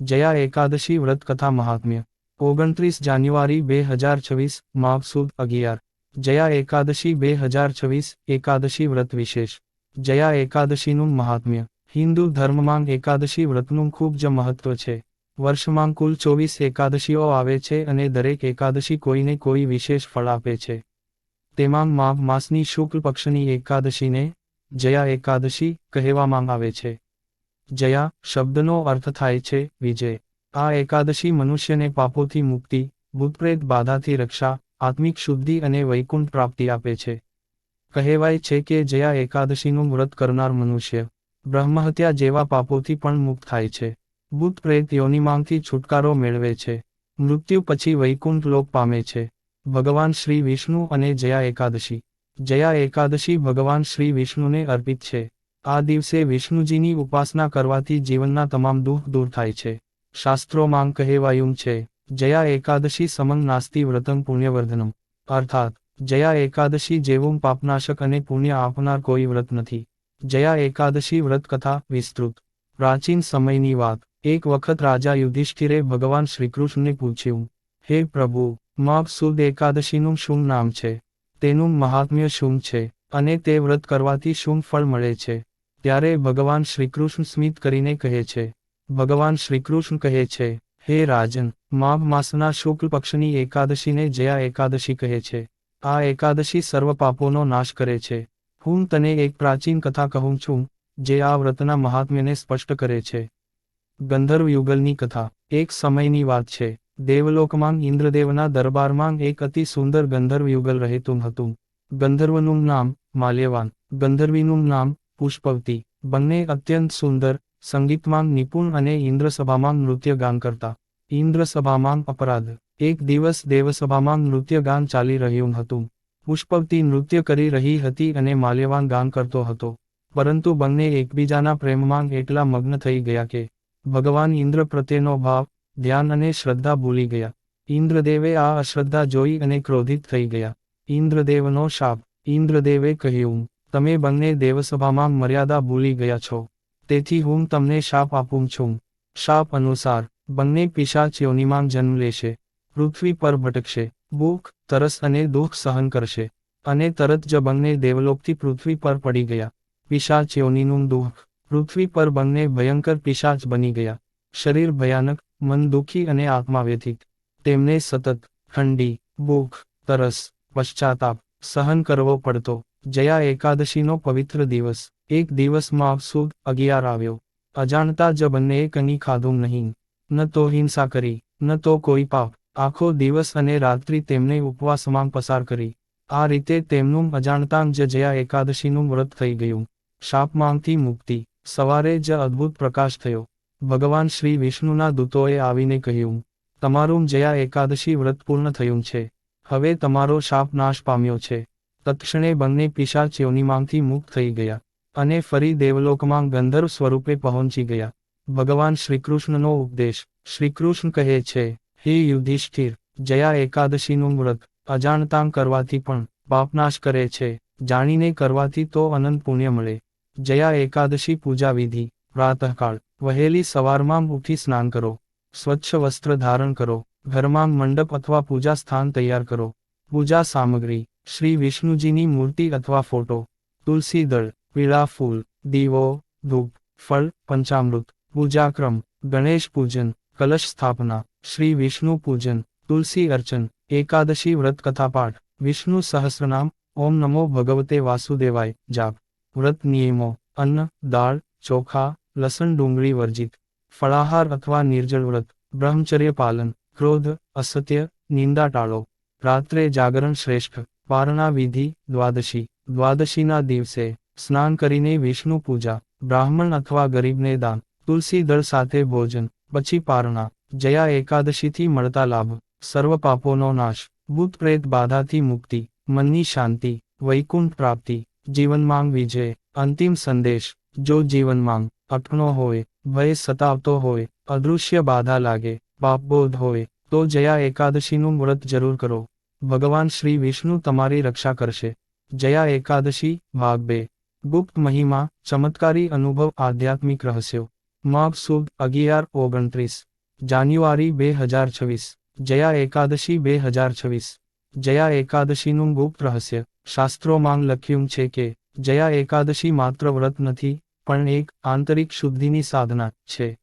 જયા એકાદશી વ્રત કથા મહાત્મ્ય. ઓગણત્રીસ જાન્યુઆરી બે હજાર છવ્વીસ માગ સુદ અગિયાર. જયા એકાદશી બે હજાર છવ્વીસ, એકાદશી વ્રત વિશેષ. જયા એકાદશીનું મહાત્મ્ય. હિન્દુ ધર્મમાં એકાદશી વ્રતનું ખૂબ જ મહત્વ છે. વર્ષમાં કુલ ચોવીસ એકાદશીઓ આવે છે અને દરેક એકાદશી કોઈને કોઈ વિશેષ ફળ આપે છે. તેમાં માઘ માસની શુક્લ પક્ષની એકાદશીને જયા એકાદશી કહેવામાં આવે છે. જયા શબ્દનો અર્થ થાય છે, વિજય. આ એકાદશી મનુષ્યને પાપોથી મુક્તિ, ભૂતપ્રેત બાધાથી રક્ષા, આત્મિક શુદ્ધિ અને વૈકુંઠ પ્રાપ્તિ આપે છે. કહેવાય છે કે જયા એકાદશીનું વ્રત કરનાર મનુષ્ય, બ્રહ્મહત્યા જેવા પાપોથી પણ મુક્ત થાય છે. ભૂત પ્રેત યોનિમાંગથી છુટકારો મેળવે છે. મૃત્યુ પછી વૈકુંઠ લોક પામે છે. ભગવાન શ્રી વિષ્ણુ અને જયા એકાદશી. જયા એકાદશી ભગવાન શ્રી વિષ્ણુને અર્પિત છે. આ દિવસે વિષ્ણુજીની ઉપાસના કરવાથી જીવનના તમામ દુઃખ દૂર થાય છે. શાસ્ત્રોમાં કહેવાયું છે, જયા એકાદશી સમંગ નાસ્તી વ્રતમ પુણ્યવર્ધનમ. અર્થાત, જયા એકાદશી જેવું પાપનાશક અને પુણ્ય આપનાર કોઈ વ્રત નથી. જયા એકાદશી વ્રત કથા વિસ્તૃત. પ્રાચીન સમયની વાત. એક વખત રાજા યુધિષ્ઠિરે ભગવાન શ્રીકૃષ્ણને પૂછ્યું, હે પ્રભુ, માપ સુદ એકાદશીનું શું નામ છે? તેનું મહાત્મ્ય શું છે? અને તે વ્રત કરવાથી શું ફળ મળે છે? ત્યારે ભગવાન શ્રીકૃષ્ણ સ્મિત કરીને કહે છે, ભગવાન શ્રીકૃષ્ણ કહે છે, હે રાજન, માઘ માસના શુક્લ પક્ષની એકાદશીને જયા એકાદશી કહે છે. આ એકાદશી સર્વ પાપોનો નાશ કરે છે. હું તને એક પ્રાચીન કથા કહું છું, જે આ વ્રતના મહાત્મ્યને સ્પષ્ટ કરે છે. ગંધર્વ યુગલની કથા. એક સમયની વાત છે. દેવલોકમાં ઇન્દ્રદેવના દરબારમાં એક અતિ સુંદર ગંધર્વ યુગલ રહેતું હતું. ગંધર્વનું નામ માલ્યવાન. ગંધર્વીનું નામ પુષ્પવતી. બંને અત્યંત સુંદર, સંગીતમાં નિપુણ અને ઇન્દ્રસભામાં નૃત્ય ગાન કરતા. ઇન્દ્રસભામાં અપરાધ. એક દિવસ દેવસભામાં નૃત્ય ગાન ચાલી રહ્યું હતું. પુષ્પવતી નૃત્ય કરી રહી હતી અને માલ્યવાન ગાન કરતો હતો. પરંતુ બંને એકબીજાના પ્રેમમાં એટલા મગ્ન થઈ ગયા કે, ભગવાન ઇન્દ્ર પ્રત્યેનો ભાવ, ધ્યાન અને શ્રદ્ધા ભૂલી ગયા. ઇન્દ્રદેવે આ અશ્રદ્ધા જોઈ અને ક્રોધિત થઈ ગયા. ઇન્દ્રદેવનો શાપ. ઇન્દ્રદેવે કહ્યું તમે બંને દેવસભામાં મર્યાદા ભૂલી ગયા છો. તેથી હું તમને શાપ આપું છું. શાપ અનુસાર, બંને પિશાચ યોનિમાં જન્મ લેશે. પૃથ્વી પર ભટકશે. ભૂખ, તરસ અને દુઃખ સહન કરશે. અને તરત જ બંને દેવલોકથી પૃથ્વી પર પડી ગયા. પિશાચ યોનિનું દુઃખ. પૃથ્વી પર બંને ભયંકર પિશાચ બની ગયા. શરીર ભયાનક, મન દુઃખી અને આત્મા વ્યથિત. તેમને સતત, ઠંડી, ભૂખ, તરસ, પશ્ચાતાપ સહન કરવો પડતો. જયા એકાદશીનો પવિત્ર દિવસ. એક દિવસમાં સુદ અગિયાર આવ્યો. અજાણતા જ બંનેએ કની ખાધું નહીં. ન તો હિંસા કરી, ન તો કોઈ પાપ. આખો દિવસ અને રાત્રિ તેમને ઉપવાસમાં પસાર કરી. આ રીતે તેમનું અજાણતાં જ જયા એકાદશીનું વ્રત થઈ ગયું. શાપમાંથી મુક્તિ. સવારે જ અદ્ભુત પ્રકાશ થયો. ભગવાન શ્રી વિષ્ણુના દૂતોએ આવીને કહ્યું, તમારું જયા એકાદશી વ્રત પૂર્ણ થયું છે. હવે તમારો શાપ નાશ પામ્યો છે. તત્ક્ષણે બંને પિશાચ યોનિમાંથી મુક્ત થઈ ગયા અને ફરી દેવલોકમાં ગંધર્વ સ્વરૂપે પહોંચી ગયા. ભગવાન શ્રીકૃષ્ણનો ઉપદેશ, શ્રીકૃષ્ણ કહે છે, હે યુધિષ્ઠિર, જયા એકાદશીનું વ્રત અજાણતાં કરવાથી પણ પાપનાશ કરે છે, જાણીને કરવાથી તો અનંત પુણ્ય મળે. જયા એકાદશી પૂજા વિધિ, પ્રાતઃકાળ, વહેલી સવારમાં ઉઠી સ્નાન કરો, સ્વચ્છ વસ્ત્ર ધારણ કરો, ઘરમાં મંડપ અથવા પૂજા સ્થાન તૈયાર કરો પૂજા સામગ્રી, શ્રી વિષ્ણુજીની મૂર્તિ અથવા ફોટો, તુલસી દળ, પીળા ફૂલ, દીવો, ધૂપ, ફળ, પંચામૃત, પૂજાક્રમ, ગણેશ પૂજન, કલશ સ્થાપના, શ્રી વિષ્ણુ પૂજન, તુલસી અર્ચન, એકાદશી વ્રત કથાપાઠ વિષ્ણુ સહસ્રનામ, ઓમ નમો ભગવતે વાસુદેવાય, જાપ, વ્રત નિયમો, અન્ન, દાળ, ચોખા, લસણ ડુંગળી વર્જિત, ફળાહાર અથવા નિર્જળ વ્રત, બ્રહ્મચર્ય પાલન, ક્રોધ, અસત્ય, નિંદા ટાળો. રાત્રે જાગરણ શ્રેષ્ઠ, પારણા વિધિ, દ્વાદશી. દ્વાદશીના દિવસે સ્નાન કરીને વિષ્ણુ પૂજા, બ્રાહ્મણ અથવા ગરીબને દાન, તુલસી દળ સાથે ભોજન, પછી પારણા, જયા એકાદશીથી મળતા લાભ, સર્વ પાપોનો નાશ, ભૂત પ્રેત બાધાથી મુક્તિ, મનની શાંતિ, વૈકુંઠ પ્રાપ્તિ, જીવનમાંગ વિજય, અંતિમ સંદેશ, જો જીવનમાંગ અટકણો હોય, ભય સતાવતો હોય, અદૃશ્ય બાધા લાગે, પાપબોધ હોય તો જયા એકાદશીનું વ્રત જરૂર કરો. ભગવાન શ્રી વિષ્ણુ તમારી રક્ષા કરશે. જયા એકાદશી, ભાગ બે. ગુપ્ત મહિમા, ચમત્કારી અનુભવ આધ્યાત્મિક રહસ્યો. માગ સુદ અગિયાર, ઓગણત્રીસ. જાન્યુઆરી, બે હજાર છવ્વીસ. જયા એકાદશી, બે હજાર છવ્વીસ. જયા એકાદશીનું ગુપ્ત રહસ્ય. શાસ્ત્રોમાં લખ્યું છે કે, જયા એકાદશી માત્ર વ્રત નથી, પણ એક આંતરિક શુદ્ધિની સાધના છે.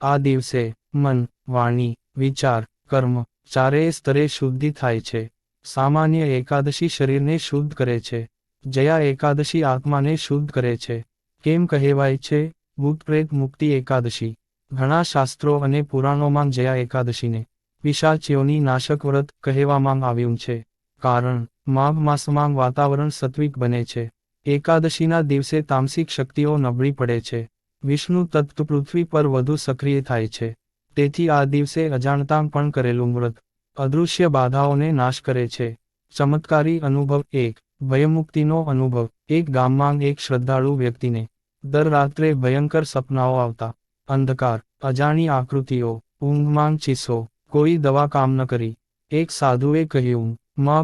આ દિવસે મન, વાણી, વિચાર કર્મ ચારેય સ્તરે શુદ્ધિ થાય છે. સામાન્ય એકાદશી શરીરને શુદ્ધ કરે છે. જયા એકાદશી આત્માને શુદ્ધ કરે છે. કેમ કહેવાય છે? ભૂતપ્રેત મુક્તિ એકાદશી. ઘણા શાસ્ત્રો અને પુરાણોમાં જયા એકાદશીને પિશાચીઓની નાશક વ્રત કહેવામાં આવ્યું છે. કારણ, માઘ માસમાં વાતાવરણ સત્વિક બને છે. એકાદશીના દિવસે તામસિક શક્તિઓ નબળી પડે છે. વિષ્ણુ તત્વ પૃથ્વી પર વધુ સક્રિય થાય છે. તેથી આ દિવસે અજાણતાં પણ કરેલું વ્રત, અદૃશ્ય બાધાઓને નાશ કરે છે. ચમત્કારી અનુભવ એક, ભયમુક્તિનો અનુભવ, એક ગામમાં એક શ્રદ્ધાળુ વ્યક્તિને. દર રાત્રે ભયંકર સપનાઓ આવતા. અંધકાર, અજાણી આકૃતિઓ, ઊંઘમાં ચીસો, કોઈ દવા કામ ન કરી. એક સાધુએ કહ્યું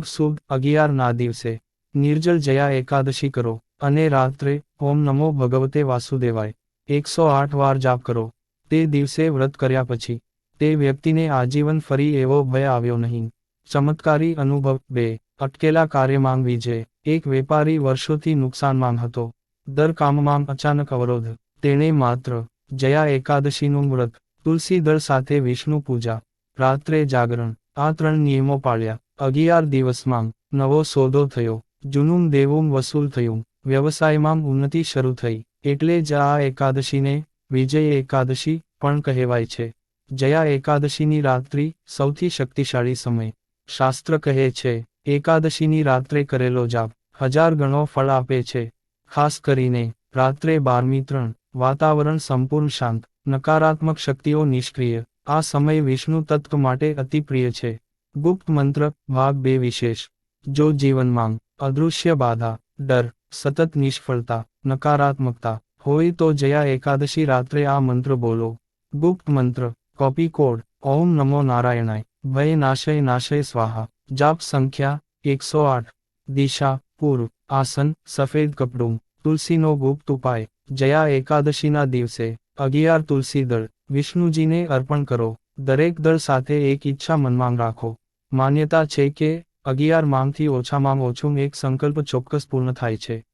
સુદ અગિયાર ના દિવસે. નિર્જલ જયા એકાદશી કરો અને રાત્રે ઓમ નમો ભગવતે વાસુદેવાય. એકસો આઠ વાર જાપ કરો. તે દિવસે વ્રત કર્યા પછી, તે વ્યક્તિને આજીવન ફરી એવો ભય આવ્યો નહીં. ચમત્કારી અનુભવ. બે, અટકેલા કાર્યમાં વિજય એક વેપારી વર્ષોથી નુકસાનમાં હતો. દર કામમાં અચાનક અવરોધ. તેણે માત્ર, જયા એકાદશીનું વ્રત તુલસી દળ સાથે વિષ્ણુ પૂજા, રાત્રે જાગરણ, આ ત્રણ નિયમો પાળ્યા. અગિયાર દિવસમાં નવો સોદો થયો. જૂનું દેવું વસૂલ થયું. વ્યવસાયમાં ઉન્નતિ શરૂ થઈ. એટલે જ આ એકાદશીને વિજય એકાદશી પણ કહેવાય છે. જયા એકાદશીની રાત્રિ સૌથી શક્તિશાળી સમય. શાસ્ત્ર કહે છે, એકાદશીની રાત્રે કરેલો જાપ હજાર ગણો ફળ આપે છે. ખાસ કરીને રાત્રે બારમી ત્રણ, વાતાવરણ સંપૂર્ણ શાંત, નકારાત્મક શક્તિઓ નિષ્ક્રિય. આ સમય વિષ્ણુ તત્વ માટે અતિ પ્રિય છે. ગુપ્ત મંત્ર, ભાગ બે વિશેષ. જો જીવનમાં અદૃશ્ય બાધા, ડર, સતત નિષ્ફળતા, નકારાત્મકતા હોય તો જયા એકાદશી રાત્રે આ મંત્ર બોલો. ગુપ્ત મંત્ર, કોપી કોડ, ઓમ નમો નારાયણાય ભય નાશય નાશય સ્વાહા, જાપ સંખ્યા, એકસો આઠ, દિશા પૂર્વ આસન, સફેદ કપડું, તુલસીનો ગુપ્ત ઉપાય, જયા એકાદશીના દિવસે, અગિયાર તુલસી દળ, વિષ્ણુજીને અર્પણ કરો, દરેક દળ સાથે એક ઈચ્છા મનમાં રાખો. માન્યતા છે કે, અગિયાર માંગથી ઓછામાં ઓછું એક સંકલ્પ ચોક્કસ પૂર્ણ થાય છે.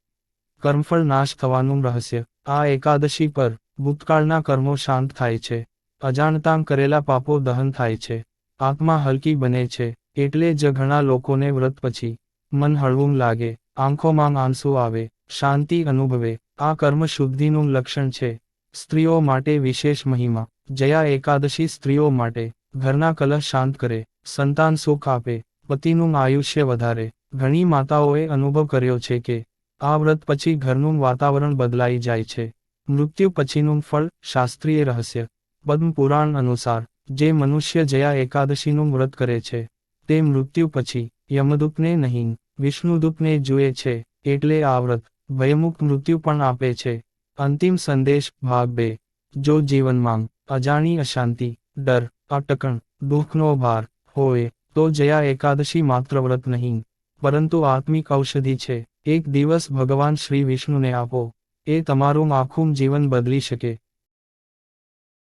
કર્મફળ નાશ થવાનું રહસ્ય. આ એકાદશી પર ભૂતકાળના કર્મો શાંત થાય છે. અજાણતાં કરેલા પાપો દહન થાય છે. આત્મા હલકી બને છે. એટલે જ ઘણા લોકોને વ્રત પછી મન હળવું લાગે. આંખોમાં આંસુ આવે. શાંતિ અનુભવે. આ કર્મ શુદ્ધિનું લક્ષણ છે. સ્ત્રીઓ માટે વિશેષ મહિમા. જયા એકાદશી સ્ત્રીઓ માટે ઘરના કલહ શાંત કરે. સંતાન સુખ આપે. પતિનું આયુષ્ય વધારે. ઘણી માતાઓએ અનુભવ કર્યો છે કે આ વ્રત પછી ઘરનું વાતાવરણ બદલાઈ જાય છે. મૃત્યુ પછીનું ફળ શાસ્ત્રીય રહસ્ય. પદ્મ પુરાણ અનુસાર, જે મનુષ્ય જયા એકાદશીનું વ્રત કરે છે, તે મૃત્યુ પછી યમદુપને નહીં વિષ્ણુદુપને જુએ છે, એટલે આ વ્રત ભયમુક્ત મૃત્યુ પણ આપે છે. અંતિમ સંદેશ ભાગ બે. જો જીવનમાં અજાણી અશાંતિ, ડર, અટકણ, દુઃખનો ભાર હોય, તો જયા એકાદશી માત્ર વ્રત નહીં. પરંતુ આત્મિક ઔષધિ છે. એક દિવસ ભગવાન શ્રી વિષ્ણુને આપો. એ તમારું આખું જીવન બદલી શકે.